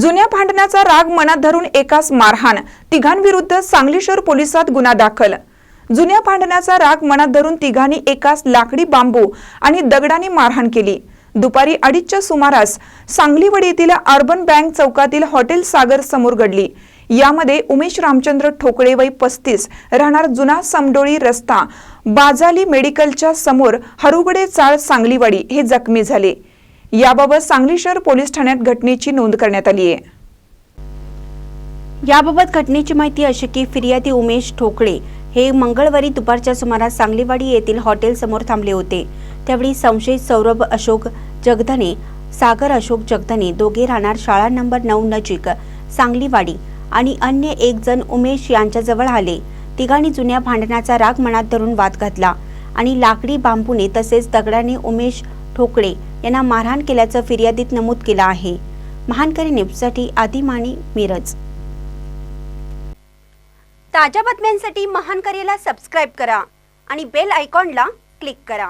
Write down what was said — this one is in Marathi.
जुन्या भांडणाचा राग मनात धरून एकास मारहाण तिघांविरुद्ध सांगली शहर पोलिसात गुन्हा दाखल. जुन्या भांडणाचा राग मनात धरून तिघांनी एकास लाकडी बांबू आणि दगडाने मारहाण केली. दुपारी अडीचच्या सुमारास सांगलीवडी येथील अर्बन बँक चौकातील हॉटेल सागर समोर घडली. यामध्ये उमेश रामचंद्र ठोकळे वय पस्तीस राहणार जुना समडोळी रस्ता बाजाली मेडिकलच्या समोर हरुगडे चाळ सांगलीवाडी हे जखमी झाले. याबाबत सांगली शहर पोलीस ठाण्यात घटनेची नोंद करण्यात आली आहे. याबाबत घटनेची माहिती अशी की फिर्यादी उमेश ठोकळे हे मंगळवारी दुपारच्या सुमारास सांगलीवाडी येथील हॉटेल समोर थांबले होते. त्यावेळी संशयित सौरभ अशोक जगधने सागर अशोक जगधने दोघे राहणार शाळा नंबर नऊ नजीक सांगलीवाडी आणि अन्य एक जण उमेश यांच्याजवळ आले. तिघांनी जुन्या भांडणाचा राग मनात धरून वाद घातला आणि लाकडी बांबूने तसेच दगडाने उमेश ठोकळे यांना मारहाण केल्याचं फिर्यादीत नमूद केलं आहे. महानकरी न्यूजसाठी आदिमानी मिरज. ताज्या बातम्यांसाठी महानकरीला सबस्क्राईब करा आणि बेल आयकॉनला क्लिक करा.